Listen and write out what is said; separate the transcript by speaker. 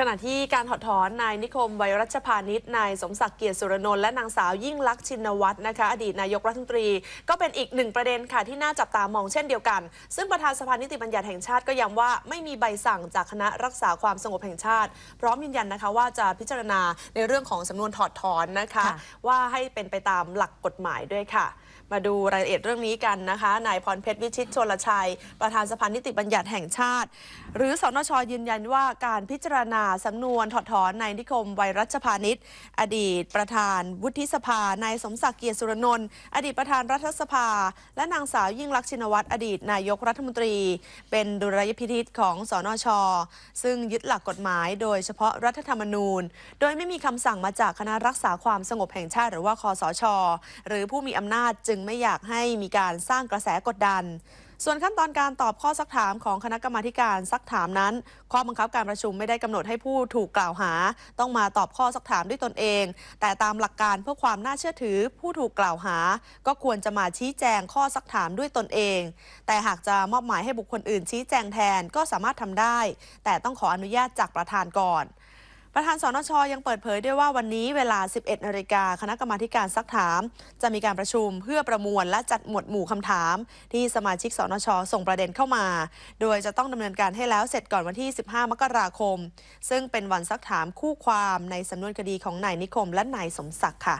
Speaker 1: ขณะที่การถอดถอนนายนิคมไวยรัชพานิชนายสมศักดิ์เกียรติสุรนนท์และนางสาวยิ่งลักษณ์ชินวัตรนะคะ อดีตนายกรัฐมนตรี ก็เป็นอีกหนึ่งประเด็นค่ะที่น่าจับตามองเช่นเดียวกัน ซึ่งประธานสภานิติบัญญัติแห่งชาติก็ย้ำว่าไม่มีใบสั่งจากคณะรักษาความสงบแห่งชาติ พร้อมยืนยันนะคะว่าจะพิจารณาในเรื่องของสำนวนถอดถอนนะคะ
Speaker 2: คะ
Speaker 1: ว่าให้เป็นไปตามหลักกฎหมายด้วยค่ะ มาดูรายละเอียดเรื่องนี้กันนะคะนายพรเพชรวิชิตชนลชัย ประธานสภานิติบัญญัติแห่งชาติ หรือสนชยืนยันว่าการพิจารณาสำนวนถอดถอนนายนิคมไวยรัชพานิชอดีตประธานวุฒิสภานายสมศักดิ์เกียรติสุรนนท์อดีตประธานรัฐสภา และนางสาวยิ่งลักษณ์ชินวัตรอดีตนายกรัฐมนตรี เป็นดุลยพินิษของสนช ซึ่งยึดหลักกฎหมายโดยเฉพาะรัฐธรรมนูญ โดยไม่มีคำสั่งมาจากคณะรักษาความสงบแห่งชาติหรือว่าคอสช หรือผู้มีอำนาจจึงไม่อยากให้มีการสร้างกระแสกดดัน ส่วนขั้นตอนการตอบข้อซักถามของคณะกรรมาการซักถามนั้น ข้อบังคับการประชุมไม่ได้กำหนดให้ผู้ถูกกล่าวหา ต้องมาตอบข้อซักถามด้วยตนเอง แต่ตามหลักการเพื่อความน่าเชื่อถือผู้ถูกกล่าวหา ก็ควรจะมาชี้แจงข้อซักถามด้วยตนเอง แต่หากจะมอบหมายให้บุคคลอื่นชี้แจงแทนก็สามารถทำได้ แต่ต้องขออนุญาตจากประธานก่อน ประธานสนชยังเปิดเผยด้วยว่าวันนี้เวลา 11นาฬิกาคณะกรรมาการซักถาม จะมีการประชุมเพื่อประมวลและจัดหมวดหมู่คำถาม ที่สมาชิกสนชส่งประเด็นเข้ามา โดยจะต้องดำเนินการให้แล้วเสร็จก่อนวันที่ 15 มกราคม ซึ่งเป็นวันซักถามคู่ความในสำนวนคดีของนายนิคมและนายสมศักดิ์ค่ะ